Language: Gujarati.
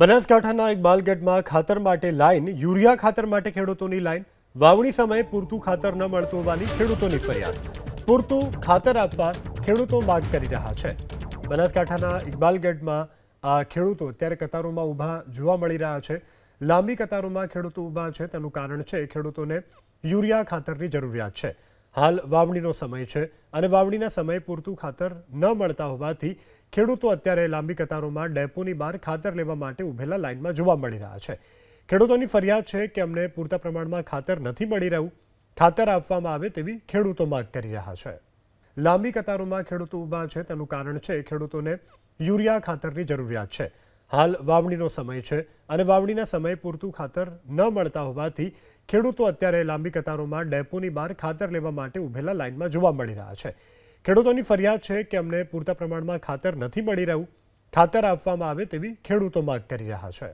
બનાસકાંઠાના ઇકબાલગઢમાં ખાતર માટે લાઈન યુરિયા ખાતર માટે ખેડૂતોની લાઈન વાવણી સમયે પૂરતું ખાતર ન મળતું હોવાની ખેડૂતોની ફરિયાદ. પૂરતું ખાતર આપવા ખેડૂતો માંગ કરી રહ્યા છે. બનાસકાંઠાના ઇકબાલગઢમાં આ ખેડૂતો અત્યારે કતારોમાં ઊભા જોવા મળી રહ્યા છે. લાંબી કતારોમાં ખેડૂતો ઊભા છે. તેનું કારણ છે ખેડૂતોને યુરિયા ખાતરની જરૂરિયાત છે. હાલ વાવણીનો સમય છે અને વાવણીના સમય પૂરતું ખાતર ન મળતા હોવાથી ખેડૂતો અત્યારે લાંબી કતારોમાં ડેપોની બહાર ખાતર લેવા માટે ઊભેલા લાઇનમાં જોવા મળી રહ્યા છે. ખેડૂતોની ફરિયાદ છે કે અમને પૂરતા પ્રમાણમાં ખાતર નથી મળી રહ્યું. ખાતર આપવામાં આવે તેવી ખેડૂતો માંગ કરી રહ્યા છે. લાંબી કતારોમાં ખેડૂતો ઊભા છે તેનું કારણ છે ખેડૂતોને યુરિયા ખાતરની જરૂરિયાત છે. હાલ વાવણીનો સમય છે અને વાવણીના સમયે પૂરતું ખાતર ન મળતા હોવાથી ખેડૂતો અત્યારે લાંબી કતારોમાં ડેપોની બહાર ખાતર લેવા માટે ઊભેલા લાઇનમાં જોવા મળી રહ્યા છે. ખેડૂતોની ફરિયાદ છે કે અમને પૂરતા પ્રમાણમાં ખાતર નથી મળી રહ્યું. ખાતર આપવામાં આવે તેવી ખેડૂતો માંગ કરી રહ્યા છે.